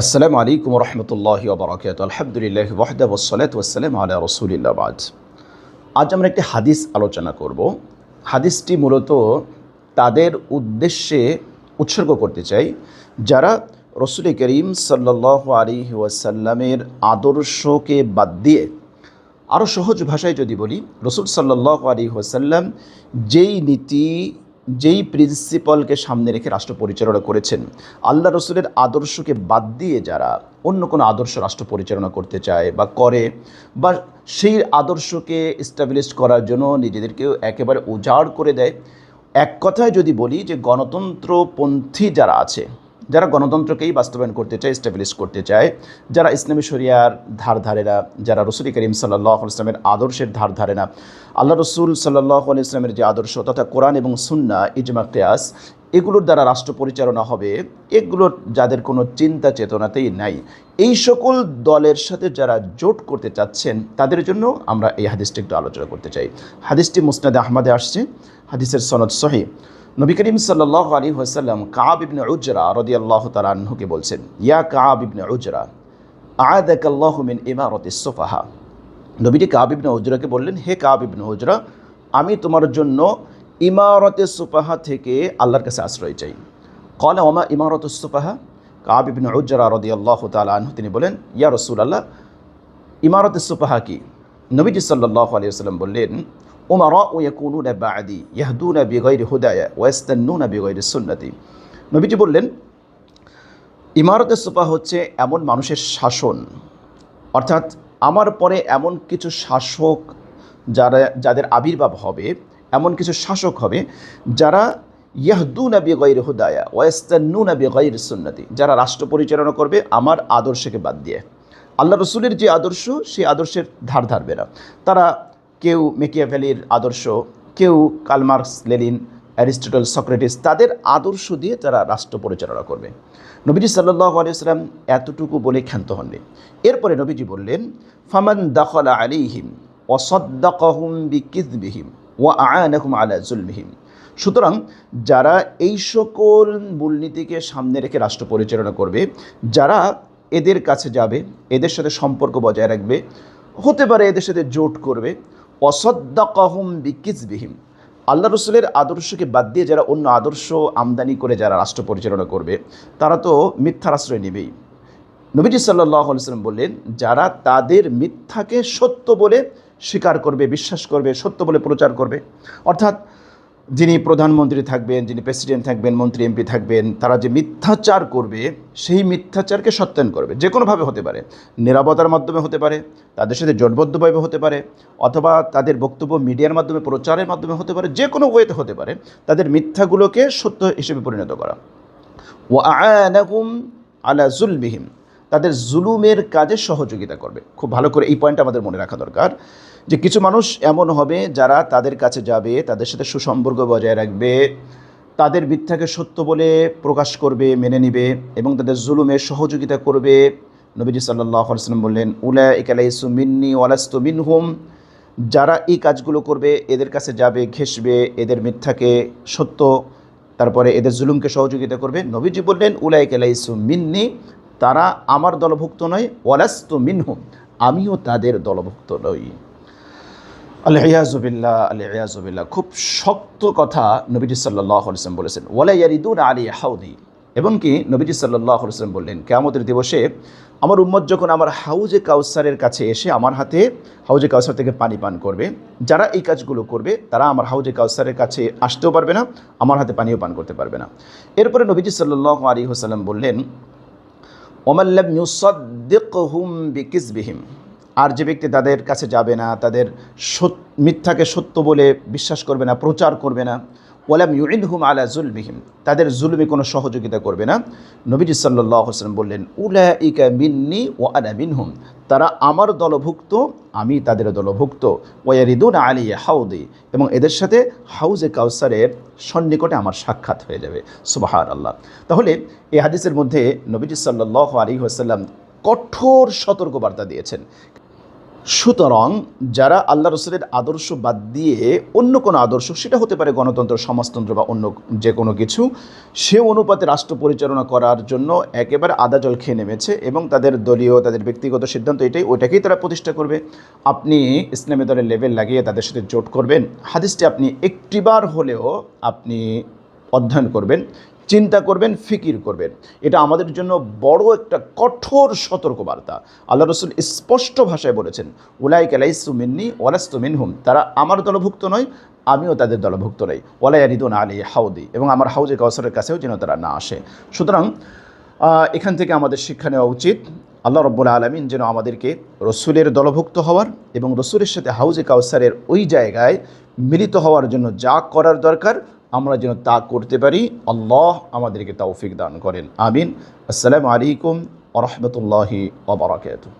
আসসালামু আলাইকুম রহমতুল্লাহ বরকাত আলহামদুলিল্লাহ ওয়াহদা ওসলাত ওসালাম আলা রসুলিল্লাহ বাদ। আজ আমরা একটি হাদিস আলোচনা করব। হাদিসটি মূলত তাদের উদ্দেশ্যে উৎসর্গ করতে চাই। যারা রসুল করিম সাল্লাহ আলী ওয়াসাল্লামের আদর্শকে বাদ দিয়ে আরও সহজ ভাষায় যদি বলি, রসুল সাল্লাহ আলী ওয়াসাল্লাম যেই নীতি যেই প্রিন্সিপালকে সামনে রেখে রাষ্ট্র পরিচালনা করেছেন, আল্লাহ রসুলের আদর্শকে বাদ দিয়ে যারা অন্য কোনো আদর্শ রাষ্ট্র পরিচালনা করতে চায় বা করে, বা সেই আদর্শকে এস্টাবলিশ করার জন্য নিজেদেরকে একেবারে উজাড় করে দেয়, এক কথায় যদি বলি যে গণতন্ত্রপন্থী যারা আছে যারা গণতন্ত্রকেই বাস্তবায়ন করতে চায় স্টাবলিশ করতে চায়, যারা ইসলামী শরিয়ার ধার ধারে না, যারা রসুল করিম সাল্লাহ ইসলামের আদর্শের ধার ধারে না, আল্লাহ রসুল সাল্লাহ ইসলামের যে আদর্শ তথা কোরআন এবং সুন্না, ইজমা, কেয়াস এগুলোর দ্বারা রাষ্ট্র পরিচালনা হবে এগুলোর যাদের কোনো চিন্তা চেতনাতেই নাই। এই সকল দলের সাথে যারা জোট করতে চাচ্ছেন, তাদের জন্য আমরা এই হাদিসটি একটু আলোচনা করতে চাই। হাদিসটি মুসনাদে আহমদে আসছে, হাদিসের সনদ সহি। নবী করিম সাল্লাহ আলী হাসাল্লাম কাব ইবনে উজরা রদি আল্লাহ তালাহুকে বলছেন, ইয়া কাব ইবনে উজরা, আয়াদাক আল্লাহ মিন ইমারত সোফাহা। নবীটি কাব ইবনে উজরাকে বললেন, হে কাব ইবনে উজরা, আমি তোমার জন্য ইমারতে সুপাহা থেকে আল্লাহর কাছে আশ্রয় চাই। কলে ওমা ইমারত সুপাহা কাব ইবনে রদি আল্লাহ তালাহ তিনি বলেন, ইয়া রসুল আল্লাহ ইমারত সুপাহা কি? নবীজি সাল্লাহ আলী সাল্লাম বললেন উমারা ও ইয়াকুনুন বাদি ইয়াহদুন বিগৈর হুদায়া ওয়াস্তান্নুন বিগৈর সুন্নতি। নবীজি বললেন, ইমারতে সুপা হচ্ছে এমন মানুষের শাসন, অর্থাৎ আমার পরে এমন কিছু শাসক যারা, যাদের আবির্ভাব হবে এমন কিছু শাসক হবে যারা ইয়াহদুন বিগৈর হুদায়া ওয়াস্তান্নুন বিগৈর সুন্নতি, যারা রাষ্ট্র পরিচালনা করবে আমার আদর্শকে বাদ দিয়ে। আল্লাহ রসুলের যে আদর্শ, সেই আদর্শের ধার ধারবে না। তারা কেউ মেকিয়াভ্যালির আদর্শ, কেউ কালমার্কস লেলিন অ্যারিস্টটল, সক্রেটিস, তাদের আদর্শ দিয়ে তারা রাষ্ট্র পরিচালনা করবে। নবীজি সাল্লাহ আলিয়াল্লাম এতটুকু বলে ক্ষান্ত হননি। এরপরে নবীজি বললেন, ফামান দখল আলিহিম অসদ্দাকহুম বিকিজবিহিম ও আয়ানহুম আলা জুলবিহিম সুতরাং যারা এই সকল মূলনীতিকে সামনে রেখে রাষ্ট্র পরিচালনা করবে, যারা এদের কাছে যাবে, এদের সাথে সম্পর্ক বজায় রাখবে, হতে পারে এদের সাথে জোট করবে অসদ্দাকাহুম বিকিজবিহিম আল্লাহ রসুলের আদর্শকে বাদ দিয়ে যারা অন্য আদর্শ আমদানি করে যারা রাষ্ট্র পরিচালনা করবে, তারা তো মিথ্যার আশ্রয় নেবেই। নবীজি সাল্লাহ সাল্লাম বললেন, যারা তাদের মিথ্যাকে সত্য বলে স্বীকার করবে, বিশ্বাস করবে, সত্য বলে প্রচার করবে। অর্থাৎ যিনি প্রধানমন্ত্রী থাকবেন, যিনি প্রেসিডেন্ট থাকবেন, মন্ত্রী এমপি থাকবেন, তারা যে মিথ্যাচার করবে, সেই মিথ্যাচারকে সত্যায়ন করবে। যে কোনোভাবে হতে পারে। নিরাপত্তার মাধ্যমে হতে পারে, তাদের সাথে জোটবদ্ধভাবে হতে পারে, অথবা তাদের বক্তব্য মিডিয়ার মাধ্যমে, প্রচারের মাধ্যমে হতে পারে, যে কোনো ওয়েতে হতে পারে, তাদের মিথ্যাগুলোকে সত্য হিসেবে পরিণত করা। ও আয়ানাহুম আলা জুলবিহিম তাদের জুলুমের কাজে সহযোগিতা করবে। খুব ভালো করে এই পয়েন্টটা আমাদের মনে রাখা দরকার। যে কিছু মানুষ এমন হবে যারা তাদের কাছে যাবে, তাদের সাথে সুসম্পর্ক বজায় রাখবে, তাদের মিথ্যাকে সত্য বলে প্রকাশ করবে, মেনে নিবে এবং তাদের জুলুমে সহযোগিতা করবে। নবীজি সাল্লাহ সাল্লাম বললেন উলা ইকালাইসু মিন্নি ওয়ালাস্তু মিনহুম। যারা এই কাজগুলো করবে, এদের কাছে যাবে ঘেসবে এদের মিথ্যাকে সত্য, তারপরে এদের জুলুমকে সহযোগিতা করবে। নবীজি বললেন উলাই কেলাইসু মিন্নি। তারা আমার দলভুক্ত নয়, ওয়ালাস্তু মিনহুম। আমিও তাদের দলভুক্ত নই। আলহিয়াজবিল্লা আলহিয়াজবিল্লা খুব শক্ত কথা নবীজি সাল্লাহ আলসালাম বলেছেন। ওয়ালাইয়ারিদুন আলী হাউদি। এবং কি নবীজি সাল্লাহ আলসালাম বললেন, কেয়ামতের দিবসে আমার উম্মত যখন আমার হাউজে কাউসারের কাছে এসে আমার হাতে হাউজে কাউসার থেকে পানি পান করবে, যারা এই কাজগুলো করবে, তারা আমার হাউজে কাউসারের কাছে আসতেও পারবে না, আমার হাতে পানিও পান করতে পারবে না। এরপরে নবীজি সাল্লাহ আলী হোসাল্লাম বললেন ওমাল্লাম ইউসদ্দিকহুম বিকিসবিহিম। আর যে ব্যক্তি তাদের কাছে যাবে না, তাদের মিথ্যাকে সত্য বলে বিশ্বাস করবে না, প্রচার করবে না, ওয়ালাম ইউইনহুম আলা জুলবিহিম তাদের জুলমি কোনো সহযোগিতা করবে না। নবীজি সাল্লাহ হোসেন বললেন উলা ইকা মিন্নি ও আনা মিনহুম, তারা আমার দলভুক্ত, আমি তাদের দলভুক্ত। ওয়া ওয়ারিদুন আলী হাউদি, এবং এদের সাথে হাউজে কাউসারের সন্নিকটে আমার সাক্ষাৎ হয়ে যাবে। সুবাহার আল্লাহ তাহলে এই হাদিসের মধ্যে নবীজি সাল্লাহ আলী হাসাল্লাম কঠোর সতর্কবার্তা দিয়েছেন। সুতরাং যারা আল্লাহ রসুলের আদর্শ বাদ দিয়ে অন্য কোনো আদর্শ, সেটা হতে পারে গণতন্ত্র, সমাজতন্ত্র বা অন্য যে কোনো কিছু, সে অনুপাতে রাষ্ট্র পরিচালনা করার জন্য একেবারে আদা জল খেয়ে নেমেছে এবং তাদের দলীয়, তাদের ব্যক্তিগত সিদ্ধান্ত এটাই, ওইটাকেই তারা প্রতিষ্ঠা করবে। আপনি ইসলামী দলের লেভেল লাগিয়ে তাদের সাথে জোট করবেন। হাদিসটি আপনি একটিবার হলেও আপনি অধ্যয়ন করবেন, চিন্তা করবেন, ফিকির করবেন। এটা আমাদের জন্য বড় একটা কঠোর সতর্কবার্তা। আল্লাহ রসুল স্পষ্ট ভাষায় বলেছেন উলাই কালাইসু মিন্নি ওয়ালাস্তু মিনহুম। তারা আমার দলভুক্ত নয়, আমিও তাদের দলভুক্ত নই। ওয়ালাইয়ারিদুন আলী হাউদি। এবং আমার হাউজে কাউসারের কাছেও যেন তারা না আসে। সুতরাং এখান থেকে আমাদের শিক্ষা নেওয়া উচিত, আল্লাহ রব্বুল আলমিন যেন আমাদেরকে রসুলের দলভুক্ত হওয়ার এবং রসুলের সাথে হাউজে কাউসারের ওই জায়গায় মিলিত হওয়ার জন্য যা করার দরকার আমরা যেন তা করতে পারি। আল্লাহ আমাদেরকে তৌফিক দান করেন। আমিন। আসসালামু আলাইকুম আ রহমতুল্লাহি ওবরাকাতুহ